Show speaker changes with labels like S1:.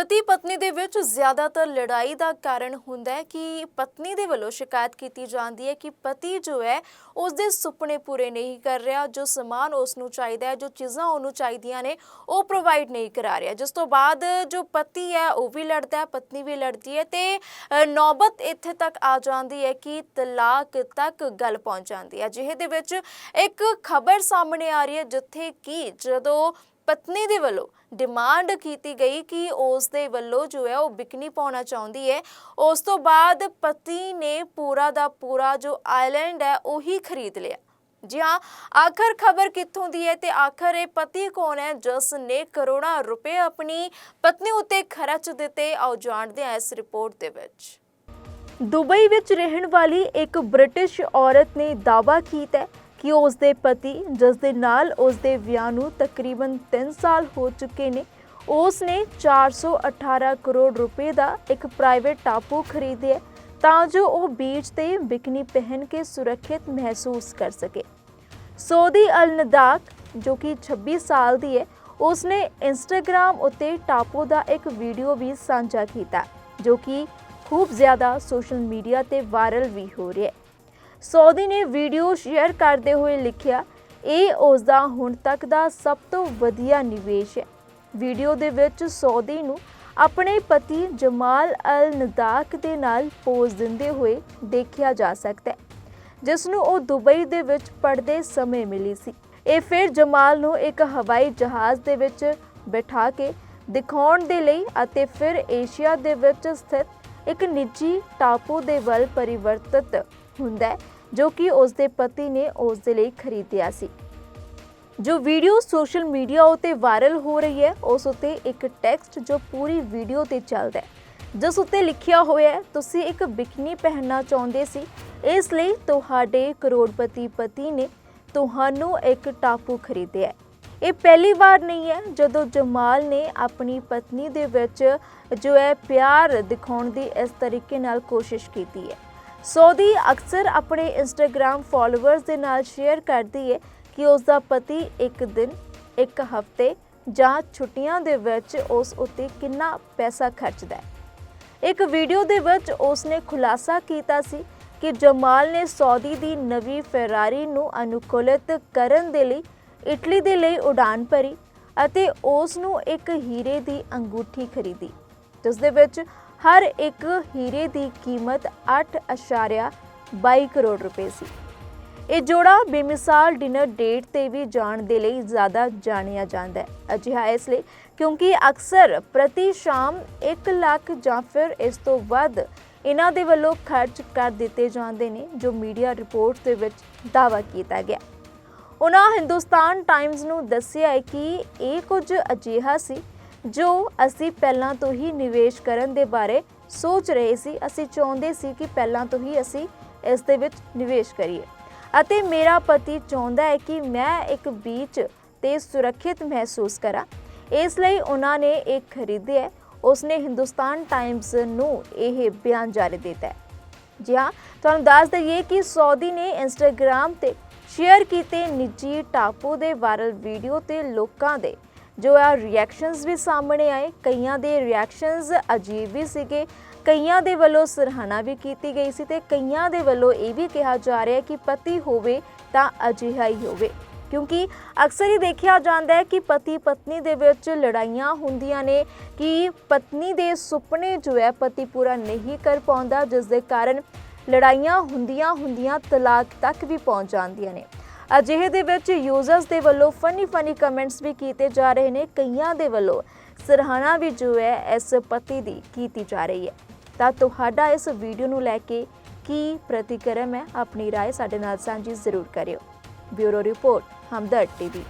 S1: ਪਤੀ ਪਤਨੀ ਦੇ ਵਿੱਚ ਜ਼ਿਆਦਾਤਰ ਲੜਾਈ ਦਾ ਕਾਰਨ ਹੁੰਦਾ ਹੈ ਕਿ ਪਤਨੀ ਦੇ ਵੱਲੋਂ ਸ਼ਿਕਾਇਤ ਕੀਤੀ ਜਾਂਦੀ ਹੈ ਕਿ ਪਤੀ ਜੋ ਹੈ ਉਸ ਦੇ ਸੁਪਨੇ ਪੂਰੇ ਨਹੀਂ ਕਰ ਰਿਹਾ, ਜੋ ਸਮਾਨ ਉਸ ਨੂੰ ਚਾਹੀਦਾ ਹੈ, ਜੋ ਚੀਜ਼ਾਂ ਉਹਨੂੰ ਚਾਹੀਦੀਆਂ ਨੇ, ਉਹ ਪ੍ਰੋਵਾਈਡ ਨਹੀਂ ਕਰਾ ਰਿਹਾ। ਜਿਸ ਤੋਂ ਬਾਅਦ ਜੋ ਪਤੀ ਹੈ, ਉਹ ਵੀ ਲੜਦਾ ਹੈ, ਪਤਨੀ ਵੀ ਲੜਦੀ ਹੈ ਤੇ ਨੌਬਤ ਇੱਥੇ ਤੱਕ ਆ ਜਾਂਦੀ ਹੈ ਕਿ ਤਲਾਕ ਤੱਕ ਗੱਲ ਪਹੁੰਚ ਜਾਂਦੀ ਹੈ। ਜਿਹੇ ਦੇ ਵਿੱਚ ਇੱਕ ਖਬਰ ਸਾਹਮਣੇ ਆ ਰਹੀ ਹੈ, ਜਿੱਥੇ ਕਿ ਜਦੋਂ ਪਤਨੀ ਦੇ ਵੱਲੋਂ ਡਿਮਾਂਡ ਕੀਤੀ ਗਈ ਕਿ ਉਸ ਦੇ ਵੱਲੋਂ ਜੋ ਹੈ ਉਹ ਬਿਕਨੀ ਪਾਉਣਾ ਚਾਹੁੰਦੀ ਹੈ। ਉਸ ਤੋਂ ਬਾਅਦ ਪਤੀ ਨੇ ਪੂਰਾ ਦਾ ਪੂਰਾ ਜੋ ਆਈਲੈਂਡ ਹੈ ਉਹੀ ਖਰੀਦ ਲਿਆ। ਜੀ ਹਾਂ ਆਖਰ ਖਬਰ ਕਿੱਥੋਂ ਦੀ ਹੈ ਤੇ ਆਖਰ ਇਹ ਪਤੀ ਕੌਣ ਹੈ? ਜਿਸ ਨੇ ਕਰੋੜਾਂ ਰੁਪਏ ਆਪਣੀ ਪਤਨੀ ਉੱਤੇ ਖਰਚ ਦਿੱਤੇ। ਆਓ ਜਾਣਦੇ ਹਾਂ ਇਸ ਰਿਪੋਰਟ ਦੇ ਵਿੱਚ। ਦੁਬਈ ਵਿੱਚ ਰਹਿਣ ਵਾਲੀ ਇੱਕ ਬ੍ਰਿਟਿਸ਼ ਔਰਤ ਨੇ ਦਾਅਵਾ ਕੀਤਾ ਕਿ ਉਸ ਦੇ ਪਤੀ, ਜਿਸ ਦੇ ਨਾਲ ਉਸ ਦੇ ਵਿਆਹ ਨੂੰ ਤਕਰੀਬਨ 3 ਸਾਲ ਹੋ ਚੁੱਕੇ ਨੇ, ਉਸ ਨੇ 418 ਕਰੋੜ ਰੁਪਏ ਦਾ ਇੱਕ ਪ੍ਰਾਈਵੇਟ ਟਾਪੂ ਖਰੀਦਿਆ ਤਾਂ ਜੋ ਉਹ ਬੀਚ ਤੇ ਬਿਕਨੀ ਪਹਿਨ ਕੇ ਸੁਰੱਖਿਅਤ ਮਹਿਸੂਸ ਕਰ ਸਕੇ। ਸੌਦੀ ਅਲ ਨਦਾਕ, ਜੋ ਕਿ 26 ਸਾਲ ਦੀ ਹੈ ਉਸਨੇ ਇੰਸਟਾਗ੍ਰam ਉੱਤੇ ਟਾਪੂ ਦਾ ਇੱਕ ਵੀਡੀਓ ਵੀ ਸਾਂਝਾ ਕੀਤਾ, ਜੋ ਕਿ ਖੂਬ ਜ਼ਿਆਦਾ ਸੋਸ਼ਲ ਮੀਡੀਆ ਤੇ ਵਾਇਰਲ ਵੀ ਹੋ ਰਿਹਾ ਹੈ। ਸੌਦੀ ਨੇ ਵੀਡੀਓ ਸ਼ੇਅਰ ਕਰਦੇ ਹੋਏ ਲਿਖਿਆ, ਇਹ ਉਸ ਦਾ ਹੁਣ ਤੱਕ ਦਾ ਸਭ ਤੋਂ ਵਧੀਆ ਨਿਵੇਸ਼ ਹੈ। ਵੀਡੀਓ ਦੇ ਵਿੱਚ ਸੌਦੀ ਨੂੰ ਆਪਣੇ ਪਤੀ ਜਮਾਲ ਅਲ ਨਦਾਕ ਦੇ ਨਾਲ ਪੋਜ਼ ਦਿੰਦੇ ਹੋਏ ਦੇਖਿਆ ਜਾ ਸਕਦਾ ਹੈ, ਜਿਸ ਨੂੰ ਉਹ ਦੁਬਈ ਦੇ ਵਿੱਚ ਪੜਦੇ ਸਮੇਂ ਮਿਲੀ ਸੀ। ਇਹ ਫਿਰ ਜਮਾਲ ਨੂੰ ਇੱਕ ਹਵਾਈ ਜਹਾਜ਼ ਦੇ ਵਿੱਚ ਬਿਠਾ ਕੇ ਦਿਖਾਉਣ ਦੇ ਲਈ ਅਤੇ ਫਿਰ ਏਸ਼ੀਆ ਦੇ ਵਿੱਚ ਸਥਿਤ ਇੱਕ ਨਿੱਜੀ ਟਾਪੂ ਦੇ ਵੱਲ ਪਰਿਵਰਤਿਤ ਹੁੰਦਾ ਹੈ, ਜੋ ਕਿ ਉਸ ਦੇ ਪਤੀ ਨੇ ਉਸ ਦੇ ਲਈ ਖਰੀਦਿਆ ਸੀ। ਜੋ ਵੀਡੀਓ ਸੋਸ਼ਲ ਮੀਡੀਆ ਉਤੇ ਵਾਇਰਲ ਹੋ ਰਹੀ ਹੈ, ਉਸ ਉਤੇ ਇੱਕ ਟੈਕਸਟ ਜੋ ਪੂਰੀ ਵੀਡੀਓ ਤੇ ਚੱਲਦਾ ਹੈ। ਜਿਸ ਉਤੇ ਲਿਖਿਆ ਹੋਇਆ ਹੈ, ਤੁਸੀਂ ਇੱਕ ਬਿਕਨੀ ਪਹਿਨਣਾ ਚਾਹੁੰਦੇ ਸੀ, ਇਸ ਲਈ ਤੁਹਾਡੇ ਕਰੋੜਪਤੀ ਪਤੀ ਨੇ ਤੁਹਾਨੂੰ ਇੱਕ ਟਾਪੂ ਖਰੀਦਿਆ ਇਹ ਪਹਿਲੀ ਵਾਰ ਨਹੀਂ ਹੈ, ਜਦੋਂ ਜਮਾਲ ਨੇ ਆਪਣੀ ਪਤਨੀ ਦੇ ਵਿੱਚ ਜੋ ਹੈ ਪਿਆਰ ਦਿਖਾਉਣ ਦੀ ਇਸ ਤਰੀਕੇ ਨਾਲ ਕੋਸ਼ਿਸ਼ ਕੀਤੀ ਹੈ। ਸੌਦੀ ਅਕਸਰ ਆਪਣੇ ਇੰਸਟਾਗ੍ਰam ਫਾਲੋਅਰਸ ਦੇ ਨਾਲ ਸ਼ੇਅਰ ਕਰਦੀ ਹੈ ਕਿ ਉਸ ਦਾ ਪਤੀ ਇੱਕ ਦਿਨ, ਇੱਕ ਹਫ਼ਤੇ ਜਾਂ ਛੁੱਟੀਆਂ ਦੇ ਵਿੱਚ ਉਸ ਉੱਤੇ ਕਿੰਨਾ ਪੈਸਾ ਖਰਚਦਾ ਹੈ। ਇੱਕ ਵੀਡੀਓ ਦੇ ਵਿੱਚ ਉਸ ਨੇ ਖੁਲਾਸਾ ਕੀਤਾ ਸੀ ਕਿ ਜਮਾਲ ਨੇ ਸੌਦੀ ਦੀ ਨਵੀਂ ਫੈਰਾਰੀ ਨੂੰ ਅਨੁਕੂਲਿਤ ਕਰਨ ਦੇ ਲਈ ਇਟਲੀ ਦੇ ਲਈ ਉਡਾਨ ਭਰੀ ਅਤੇ ਉਸ ਨੂੰ ਇੱਕ ਹੀਰੇ ਦੀ ਅੰਗੂਠੀ ਖਰੀਦੀ ਜਿਸ ਦੇ ਵਿੱਚ ਹਰ ਇੱਕ ਹੀਰੇ ਦੀ ਕੀਮਤ 8.22 ਕਰੋੜ ਰੁਪਏ ਸੀ। ਇਹ ਜੋੜਾ ਬੇਮਿਸਾਲ ਡਿਨਰ ਡੇਟ ਤੇ ਵੀ ਜਾਣ ਦੇ ਲਈ ਜ਼ਿਆਦਾ ਜਾਣਿਆ ਜਾਂਦਾ ਹੈ। ਅਜਿਹਾ ਇਸ ਲਈ ਕਿਉਂਕਿ ਅਕਸਰ ਪ੍ਰਤੀ ਸ਼ਾਮ 1 ਲੱਖ ਜਾਂ ਫਿਰ ਇਸ ਤੋਂ ਵੱਧ ਇਹਨਾਂ ਦੇ ਵੱਲੋਂ ਖਰਚ ਕਰ ਦਿੱਤੇ ਜਾਂਦੇ ਨੇ, ਜੋ ਮੀਡੀਆ ਰਿਪੋਰਟ ਦੇ ਵਿੱਚ ਦਾਅਵਾ ਕੀਤਾ ਗਿਆ। ਉਹਨਾਂ ਹਿੰਦੁਸਤਾਨ ਟਾਈਮਜ਼ ਨੂੰ ਦੱਸਿਆ ਹੈ ਕਿ ਇਹ ਕੁਝ ਅਜਿਹਾ ਸੀ ਜੋ ਅਸੀਂ ਪਹਿਲਾਂ ਤੋਂ ਹੀ ਨਿਵੇਸ਼ ਕਰਨ ਦੇ ਬਾਰੇ ਸੋਚ ਰਹੇ ਸੀ, ਅਸੀਂ ਚਾਹੁੰਦੇ ਸੀ ਕਿ ਪਹਿਲਾਂ ਤੋਂ ਹੀ ਅਸੀਂ ਇਸ ਦੇ ਵਿੱਚ ਨਿਵੇਸ਼ ਕਰੀਏ। ਅਤੇ ਮੇਰਾ ਪਤੀ ਚਾਹੁੰਦਾ ਹੈ ਕਿ ਮੈਂ ਇੱਕ ਬੀਚ ਤੇ ਸੁਰੱਖਿਅਤ ਮਹਿਸੂਸ ਕਰਾਂ। ਇਸ ਲਈ ਉਹਨਾਂ ਨੇ ਇਹ ਖਰੀਦਿਆ ਹੈ। ਉਸਨੇ ਹਿੰਦੁਸਤਾਨ ਟਾਈਮਜ਼ ਨੂੰ ਇਹ ਬਿਆਨ ਜਾਰੀ ਦਿੱਤਾ ਹੈ। ਜੀ ਹਾਂ, ਤੁਹਾਨੂੰ ਦੱਸ ਦਈਏ ਕਿ ਸੌਦੀ ਨੇ ਇੰਸਟਾਗ੍ਰam ਤੇ ਸ਼ੇਅਰ ਕੀਤੇ ਨਿੱਜੀ ਟਾਪੂ ਦੇ ਵਾਇਰਲ ਵੀਡੀਓ ਤੇ ਲੋਕਾਂ ਦੇ ਜੋ ਆ ਰਿਐਕਸ਼ਨਸ ਵੀ ਸਾਹਮਣੇ ਆਏ, ਕਈਆਂ ਦੇ ਰਿਐਕਸ਼ਨਸ ਅਜੀਬ ਵੀ ਸੀਗੇ, ਕਈਆਂ ਦੇ ਵੱਲੋਂ ਸਰਹਾਨਾ ਵੀ ਕੀਤੀ ਗਈ ਸੀ ਤੇ ਕਈਆਂ ਦੇ ਵੱਲੋਂ ਇਹ ਵੀ ਕਿਹਾ ਜਾ ਰਿਹਾ ਹੈ ਕਿ ਪਤੀ ਹੋਵੇ ਤਾਂ ਅਜਿਹਾ ਹੀ ਹੋਵੇ। ਕਿਉਂਕਿ ਅਕਸਰ ਹੀ ਦੇਖਿਆ ਜਾਂਦਾ ਹੈ ਕਿ ਪਤੀ ਪਤਨੀ ਦੇ ਵਿੱਚ ਲੜਾਈਆਂ ਹੁੰਦੀਆਂ ਨੇ ਕਿ ਪਤਨੀ ਦੇ ਸੁਪਨੇ ਜੋ ਹੈ ਪਤੀ ਪੂਰਾ ਨਹੀਂ ਕਰ ਪਾਉਂਦਾ, ਜਿਸ ਦੇ ਕਾਰਨ ਲੜਾਈਆਂ ਹੁੰਦੀਆਂ ਹੁੰਦੀਆਂ ਤਲਾਕ ਤੱਕ ਵੀ ਪਹੁੰਚ ਜਾਂਦੀਆਂ ਨੇ। ਅਜਿਹੇ ਦੇ ਵਿੱਚ ਯੂਜ਼ਰਸ ਦੇ ਵੱਲੋਂ ਫਨੀ ਫਨੀ ਕਮੈਂਟਸ ਵੀ ਕੀਤੇ ਜਾ ਰਹੇ ਨੇ ਕਈਆਂ ਦੇ ਵੱਲੋਂ ਸਰਹਾਨਾ ਵੀ ਜੋ ਹੈ ਇਸ ਪਤੀ ਦੀ ਕੀਤੀ ਜਾ ਰਹੀ ਹੈ ਤਾਂ ਤੁਹਾਡਾ ਇਸ ਵੀਡੀਓ ਨੂੰ ਲੈ ਕੇ ਕੀ ਪ੍ਰਤੀਕਰਮ ਹੈ ਆਪਣੀ رائے ਸਾਡੇ ਨਾਲ ਸਾਂਝੀ ਜ਼ਰੂਰ ਕਰਿਓ ਬਿਊਰੋ ਰਿਪੋਰਟ ਹਮਦਰਦ ਟੀਵੀ